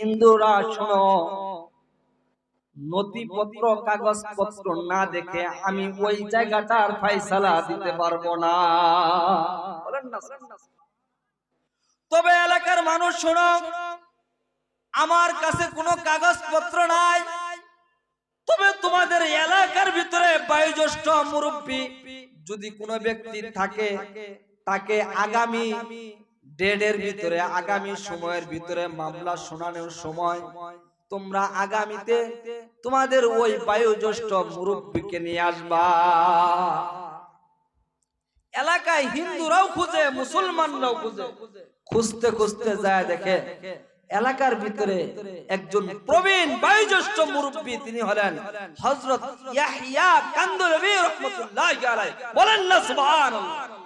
হিন্দুরা শোনো নথিপত্র কাগজপত্র না দেখে আমি ওই জায়গাটার ফাইসালা দিতে পারব না। তবে এলাকার মানুষ শোনো আমার কাছে কোনো কাগজপত্র নাই। তবে তোমাদের এলাকার ভিতরে বয়োজ্যেষ্ঠ মুরব্বী যদি কোনো ব্যক্তি থাকে তাকে আগামী ডেডের ভিতরে আগামী সময়ের ভিতরে মামলা শোনানোর সময় তোমরা আগামীতে তোমাদের ওই বয়োজ্যেষ্ঠ মুরব্বীকে নিয়ে আসবা। এলাকায় হিন্দুরাও খুঁজে মুসলমানরাও খুঁজে। খুঁজতে খুঁজতে যায় দেখে এলাকার ভিতরে একজন প্রবীণ বয়োজ্যেষ্ঠ মুরব্বী তিনি হলেন হযরত ইয়াহইয়া কান্দলবী রাহমাতুল্লাহি আলাইহি। বলেন না সুবহানাল্লাহ।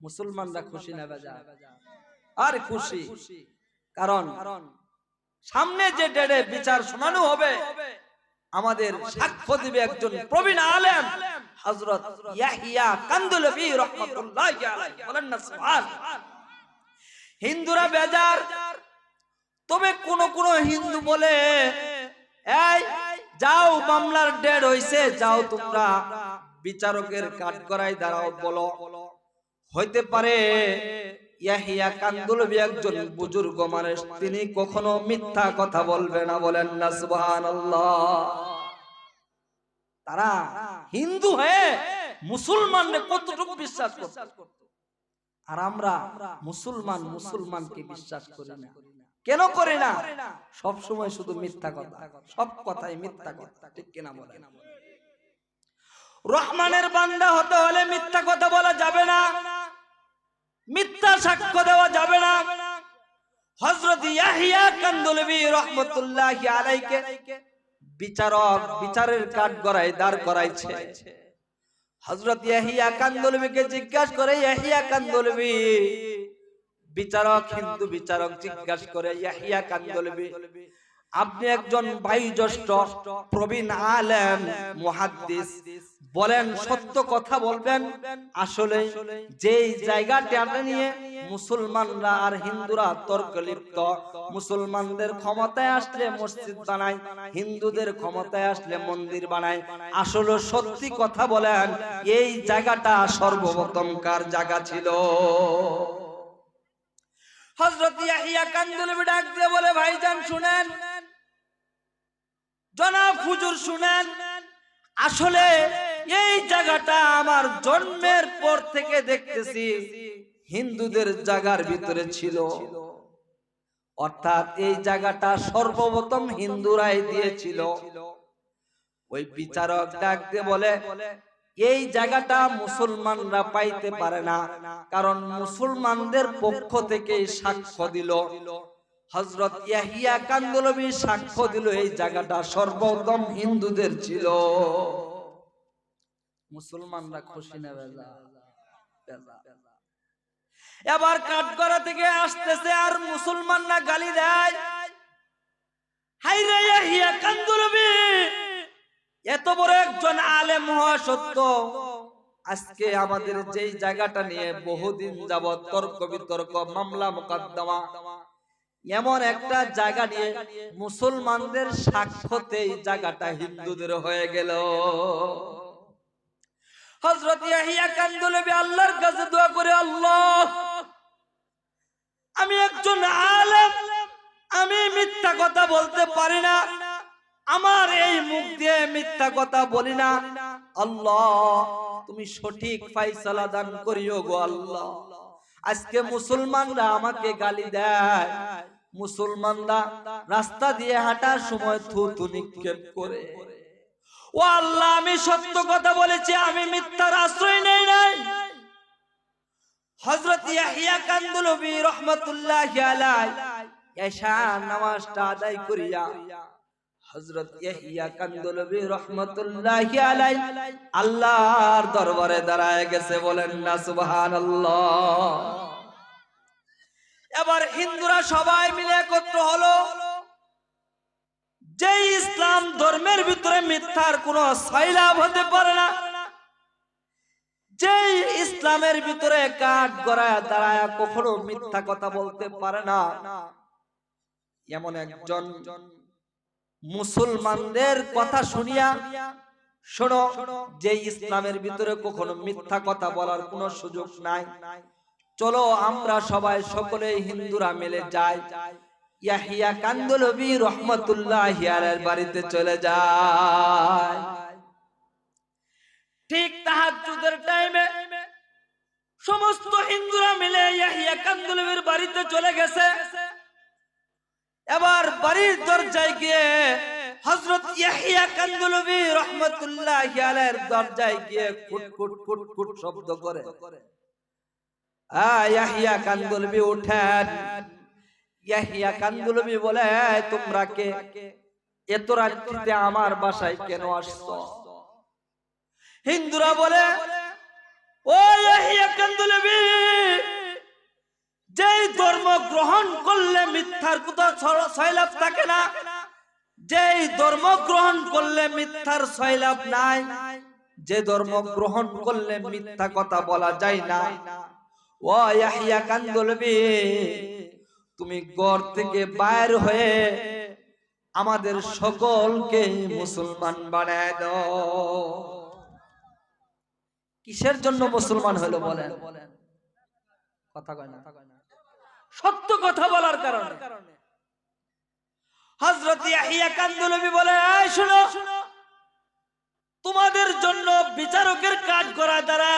মুসলমানরা খুশি না বেজা আর খুশি। কারণ সামনে যে ডেড়ে বিচার শোনানো হবে আমাদের সাক্ষ্য দিবে একজন প্রবীণ আলেম হযরত ইয়াহইয়া কান্দলবী রাহমাতুল্লাহি আলাইহি। বলেন না সুবহানাল্লাহ হিন্দুরা বেজার। তবে কোন কোন হিন্দু বলে এই যাও মামলার ডেড হইছে যাও তোমরা বিচারকের কাঠ করাই দাঁড়াও বলো। হইতে পারে, ইয়াহিয়া একজন বুজুর্গ মানুষ, তিনি কখনো মিথ্যা কথা বলবে না, বলেন না তারা হিন্দু হয়ে কতটুকু বিশ্বাস করত? আর আমরা মুসলমান মুসলমানকে বিশ্বাস করি না। কেন করি না? সব সময় শুধু মিথ্যা কথা, সব কথাই মিথ্যা কথা, ঠিক কিনা বলে রহমানের বান্দা হতে হলে মিথ্যা কথা বলা যাবে না। মিথ্যা সাক্ষ্য দেওয়া যাবে না। হযরত ইয়াহিয়া কান্দুলবি রাহমাতুল্লাহি আলাইকে বিচারক বিচারের কাঠ গড়াই দাঁড় করাইছে। হযরত ইয়াহিয়া কান্দলবিকে জিজ্ঞাসা করে, ইয়াহিয়া কান্দলবি? বিচারক, হিন্দু বিচারক জিজ্ঞাসা করে, ইয়াহিয়া কান্দলবি, আপনি একজন বায়ুজ্যেষ্ঠ প্রবীণ আলেম, মুহাদ্দিস বলেন, সত্য কথা বলবেন। আসলে যেই জায়গাটা নিয়ে মুসলমানরা আর হিন্দুরা তর্ক লিপ্ত, মুসলমানদের ক্ষমতায় আসলে মসজিদ বানায়, হিন্দুদের ক্ষমতায় আসলে মন্দির বানায়। আসলে সত্যি কথা বলেন, এই জায়গাটা সর্বপ্রথম কার জায়গা ছিল? হযরত ইয়াহিয়া কান্দুলবি ডাক দিয়ে বলে, ভাইজান, শুনেন। জনাব হুজুর, শুনেন। আসলে এই জায়গাটা আমার জন্মের পর থেকে দেখতেছি। হিন্দুদের জায়গার ভিতরে ছিল। অর্থাৎ এই জায়গাটা সর্বপ্রথম হিন্দুরাই দিয়েছিল। ওই বিচারক ডাক দিয়ে বলে, এই জায়গাটা মুসলমানরা পাইতে পারে না। কারণ মুসলমানদের পক্ষ থেকে সাক্ষ্য দিল। হজরত ইয়াহিয়া কান্দলবি সাক্ষ্য দিল, এই জায়গাটা সর্বপ্রথম হিন্দুদের ছিল। মুসলমানরা খুশি না বেজা বেজা। এবার কাঠগড়া থেকে আসতেছে আর মুসলমানরা গালি দেয়। ইয়াহিয়া এত বড় একজন আলেম হওয়া সত্য। আজকে আমাদের যেই জায়গাটা নিয়ে বহুদিন যাবৎ তর্ক বিতর্ক মামলা মোকদ্দমা এমন একটা জায়গা নিয়ে মুসলমানদের সাক্ষ্যতে এই জায়গাটা হিন্দুদের হয়ে গেল। সঠিক দান করিও গো, আল্লাহ। আজকে মুসলমানরা আমাকে গালি দেয়। মুসলমানরা রাস্তা দিয়ে হাঁটার সময় থুতু নিক্ষেপ করে। ও আল্লাহ, আমি সত্য কথা বলেছি, আমি মিথ্যার আশ্রয় নেই নাই। হযরত ইয়াহিয়া কান্দুলবি রাহমাতুল্লাহি আলাইহি এশা নামাজটা আদায় করিয়া ইয়াহিয়া রাহমাতুল্লাহি আলাইহি আল্লাহর দরবারে দাঁড়ায় গেছে, বলেন না, সুবহানাল্লাহ। এবার হিন্দুরা সবাই মিলে একত্র হলো। যে ইসলাম ধর্মের ভিতরে মিথ্যার কোনো সাইলাভ হতে পারে না। যে ইসলামের ভিতরে কাঠ গড়ায় দাঁড়ায় কখনো মিথ্যা কথা বলতে পারে না। এমন একজন মুসলমানদের কথা শুনিয়া, শোনো, যে ইসলামের ভিতরে কখনো মিথ্যা কথা বলার কোনো সুযোগ নাই। চলো আমরা সবাই সকলে হিন্দুরা মিলে যাই। ইয়াহিয়া কান্দলবি রহমতুল্লাহ হিয়ারের বাড়িতে চলে যায়। ঠিক তাহাজ্জুদের টাইমে সমস্ত হিন্দুরা মিলে ইয়াহিয়া কান্দলবির বাড়িতে চলে গেছে। এবার বাড়ির দরজায় গিয়ে হযরত ইয়াহিয়া কান্দলবি রহমতুল্লাহ হিয়ারের দরজায় গিয়ে কুট কুট কুট কুট শব্দ করে। আ, ইয়াহিয়া কান্দলবি, উঠেন। ইয়াহিয়া বলে তোমরা কে? এত রাত্রিতে আমার বাসায় কেন হিন্দুরা বলে ধর্ম গ্রহণ করলে মিথ্যার সয়লাভ থাকে না ধর্ম গ্রহণ করলে মিথ্যার সয়লাভ নাই, যে ধর্ম গ্রহণ করলে মিথ্যা কথা বলা যায় না। ও ইয়াহিয়া কান্দুলবি তুমি ঘর থেকে বাইর হয়ে আমাদের সকলকে মুসলমান বানায় দাও। কিসের জন্য মুসলমান হলো বলেন? কথা কয় না। সত্য কথা বলার কারণে। কান্দুলবি বলে শুনো, তোমাদের জন্য বিচারকের কাজ করা দ্বারা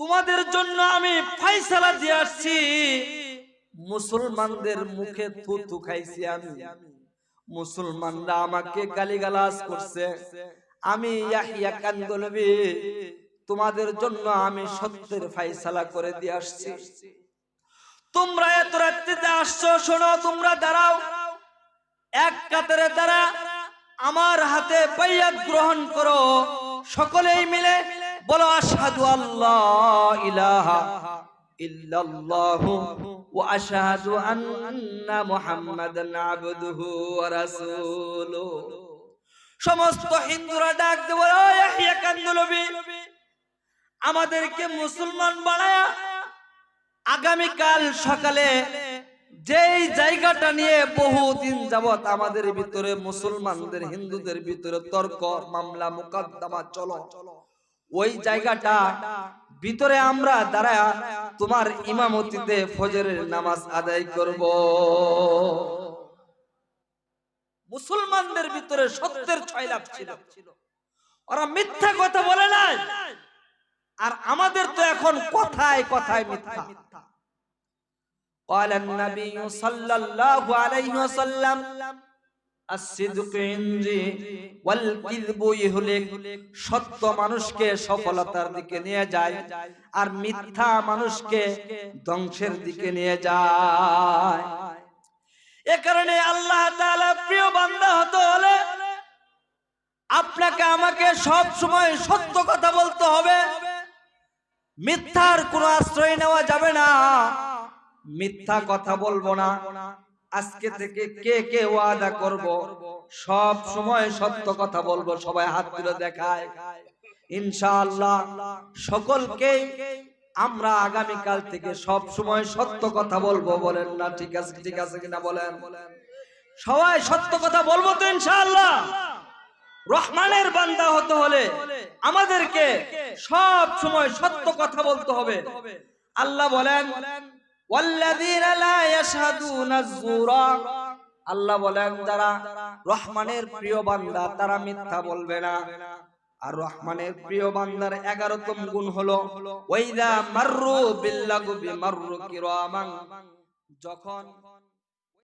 তোমাদের জন্য আমি ফাইসালা দিয়ে আসছি। মুসলমানদের মুখে থুতু খাইছি আমি। মুসলমানরা আমাকে গালিগালাজ করছে। আমি তোমাদের জন্য আমি সত্যের ফাইসালা করে দিয়ে আসছি। তোমরা এত রাত্রিতে আসছো, শোনো, তোমরা দাঁড়াও। এক কাতারে দাঁড়া আমার হাতে বাইয়াত গ্রহণ করো। সকলেই মিলে বলো, আশহাদু আল্লাহ ইলাহা ইল্লাল্লাহু ওয়া আশহাদু আন্না মুহাম্মাদান আবদুহু ওয়া সমস্ত হিন্দুরা ডাক দেব, "ও ইয়াহইয়া কান্দুলবি আমাদেরকে মুসলমান বানায়া আগামীকাল সকালে যেই জায়গাটা নিয়ে বহুদিন যাবত আমাদের ভিতরে মুসলমানদের, হিন্দুদের ভিতরে তর্ক, মামলা, মুকদ্দমা চলো ওই জায়গাটা ভিতরে আমরা দ্বারা তোমার ইমামতিতে ফজরের নামাজ আদায় করব মুসলমানদের ভিতরে সত্যের ছয় লাভ ছিল ওরা মিথ্যা কথা বলে নাই আর আমাদের তো এখন কথায় কথায় মিথ্যা قال النبي صلى الله عليه وسلم সত্য মানুষকে সফলতার দিকে নিয়ে যায় আর মিথ্যা মানুষকে ধ্বংসের দিকে নিয়ে যায়। এ কারণে আল্লাহ প্রিয় বান্দা হতে হলে আপনাকে আমাকে সব সময় সত্য কথা বলতে হবে। মিথ্যার কোনো আশ্রয় নেওয়া যাবে না। মিথ্যা কথা বলব না। আজকে থেকে কে কে ওয়াদা করব? সব সময় সত্য কথা বলব সবাই হাত তুলে দেখায়। ইনশাআল্লাহ সকলকে আমরা আগামী কাল থেকে সব সময় সত্য কথা বলব বলেন না ঠিক আছে ঠিক আছে কিনা বলেন। সবাই সত্য কথা বলব তো ইনশাআল্লাহ। রহমানের বান্দা হতে হলে আমাদেরকে সব সময় সত্য কথা বলতে হবে। আল্লাহ বলেন আল্লাহ বলেন, যারা রহমানের প্রিয় বান্দা, তারা মিথ্যা বলবে না। আর রহমানের প্রিয় বান্দার এগারোতম গুণ হলো, ওয়াইদা মাররু বিল্লাগুবি মার্রু কিরামাং যখন